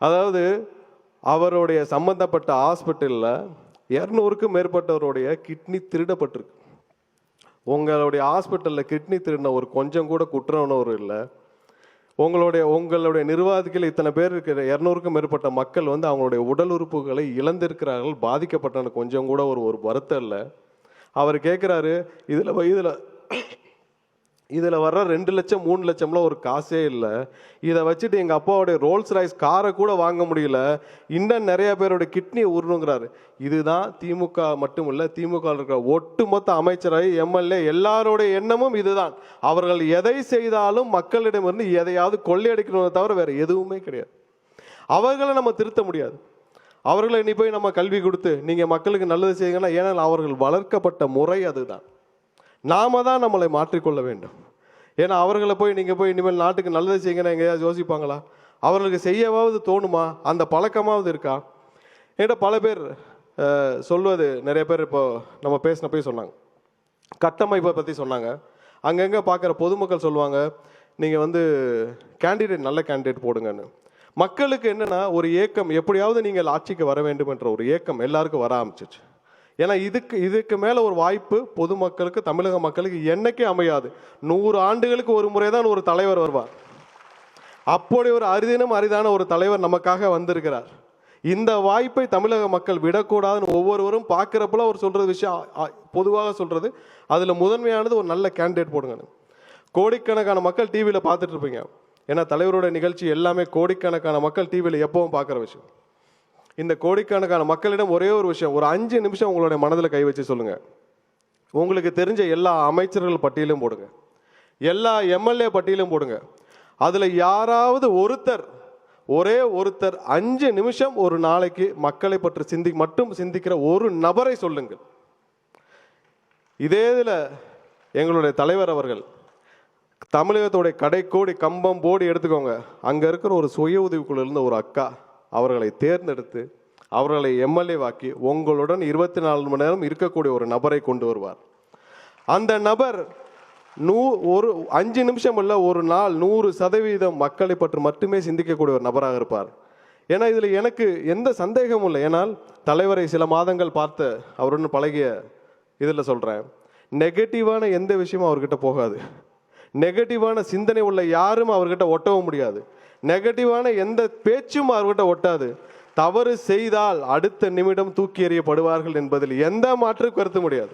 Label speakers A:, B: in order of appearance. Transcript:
A: அதாவது அவருடைய சம்பந்தப்பட்ட ஹாஸ்பிட்டலில் இரநூறுக்கும் மேற்பட்டவருடைய கிட்னி திருடப்பட்டிருக்கு. உங்களுடைய ஹாஸ்பிட்டலில் கிட்னி திருடின ஒரு கொஞ்சம் கூட குற்ற உணர்வு இல்லை. உங்களுடைய உங்களுடைய நிர்வாகத்தில் இத்தனை பேர் இருக்கிற இரநூறுக்கும் மேற்பட்ட மக்கள் வந்து அவங்களுடைய உடல் உறுப்புகளை இழந்திருக்கிறார்கள் பாதிக்கப்பட்டன கொஞ்சம் கூட ஒரு ஒரு வருத்தம் இல்லை. அவர் கேட்குறாரு இதில் இதில் இதில் வர்ற ரெண்டு லட்சம் மூணு லட்சம்லாம் ஒரு காசே இல்லை. இதை வச்சுட்டு எங்கள் அப்பாவுடைய ரோல்ஸ் ராய்ஸ் காரை கூட வாங்க முடியல. இன்னும் நிறைய பேரோட கிட்னியை உருணுங்கிறாரு. இதுதான் திமுக மட்டும் இல்லை திமுக இருக்கிற ஒட்டுமொத்த அமைச்சரவை எம்எல்ஏ எல்லாரோடைய எண்ணமும் இதுதான். அவர்கள் எதை செய்தாலும் மக்களிடமிருந்து எதையாவது கொள்ளையடிக்கணும்னு தவிர வேறு எதுவுமே கிடையாது. அவர்களை நம்ம திருத்த முடியாது. அவர்களை இனி போய் நம்ம கல்வி கொடுத்து நீங்கள் மக்களுக்கு நல்லது செய்யுங்கன்னா ஏன்னா அவர்கள் வளர்க்கப்பட்ட முறை அதுதான். நாம தான் நம்மளை மாற்றிக்கொள்ள வேண்டும். ஏன்னா அவர்களை போய் நீங்கள் போய் இனிமேல் நாட்டுக்கு நல்லது செய்யுங்கன்னா எங்கேயாவது யோசிப்பாங்களா? அவர்களுக்கு செய்யவாவது தோணுமா? அந்த பழக்கமாவது இருக்கா? என்கிட்ட பல பேர் சொல்வது நிறைய பேர் இப்போ நம்ம பேசின போய் சொன்னாங்க. கட்டமைப்பை பற்றி சொன்னாங்க. அங்கங்கே பார்க்குற பொதுமக்கள் சொல்லுவாங்க நீங்கள் வந்து கேண்டிடேட் நல்ல கேண்டிடேட் போடுங்கன்னு. மக்களுக்கு என்னன்னா ஒரு ஏக்கம் எப்படியாவது நீங்கள் ஆட்சிக்கு வர வேண்டும் என்ற ஒரு ஏக்கம் எல்லாருக்கும் வர ஆரம்பிச்சிச்சு. ஏன்னா இதுக்கு இதுக்கு மேலே ஒரு வாய்ப்பு பொதுமக்களுக்கு தமிழக மக்களுக்கு என்னைக்கே அமையாது. நூறு ஆண்டுகளுக்கு ஒரு முறை தான் ஒரு தலைவர் வருவார். அப்படி ஒரு அரிதினம் அரிதான ஒரு தலைவர் நமக்காக வந்திருக்கிறார். இந்த வாய்ப்பை தமிழக மக்கள் விடக்கூடாதுன்னு ஒவ்வொருவரும் பார்க்குறப்பல அவர் சொல்கிறது விஷயம் பொதுவாக சொல்கிறது அதில் முதன்மையானது ஒரு நல்ல கேண்டிடேட் போடுங்கன்னு. கோடிக்கணக்கான மக்கள் டிவியில் பார்த்துட்ருப்பீங்க ஏன்னா தலைவரோட நிகழ்ச்சி எல்லாமே கோடிக்கணக்கான மக்கள் டிவியில் எப்பவும் பார்க்குற விஷயம். இந்த கோடிக்கணக்கான மக்களிடம் ஒரே ஒரு விஷயம் ஒரு அஞ்சு நிமிஷம் உங்களுடைய மனதில் கை வச்சு சொல்லுங்கள் உங்களுக்கு தெரிஞ்ச எல்லா அமைச்சர்கள் பட்டியலும் போடுங்க. எல்லா எம்எல்ஏ பட்டியலும் போடுங்க. அதில் யாராவது ஒருத்தர் ஒரே ஒருத்தர் அஞ்சு நிமிஷம் ஒரு நாளைக்கு மக்களை பற்றி சிந்தி மட்டும் சிந்திக்கிற ஒரு நபரை சொல்லுங்கள். இதே இதில் எங்களுடைய தலைவர் அவர்கள் தமிழகத்துடைய கடைக்கோடி கம்பம் போடி எடுத்துக்கோங்க. அங்கே இருக்கிற ஒரு சுய உதவிக்குழு இருந்த ஒரு அக்கா அவர்களை தேர்ந்தெடுத்து அவர்களை எம்எல்ஏ வாக்கி உங்களுடன் இருபத்தி நாலு மணி நேரம் இருக்கக்கூடிய ஒரு நபரை கொண்டு வருவார். அந்த நபர் நூ ஒரு அஞ்சு நிமிஷம் இல்லை ஒரு நாள் நூறு சதவீதம் மக்களை பற்றி மட்டுமே சிந்திக்கக்கூடிய ஒரு நபராக இருப்பார். ஏன்னா இதில் எனக்கு எந்த சந்தேகமும் இல்லை. ஏன்னால் தலைவரை சில மாதங்கள் பார்த்து அவருடன் பழகிய இதில் சொல்கிறேன் நெகட்டிவான எந்த விஷயமும் அவர்கிட்ட போகாது. நெகட்டிவான சிந்தனை உள்ள யாரும் அவர்கிட்ட ஒட்டவும் முடியாது. நெகட்டிவான எந்த பேச்சும் அவர்கிட்ட ஒட்டாது. தவறு செய்தால் அடுத்த நிமிடம் தூக்கி எறியப்படுவார்கள் என்பதில் எந்த மாற்று கருத்து முடியாது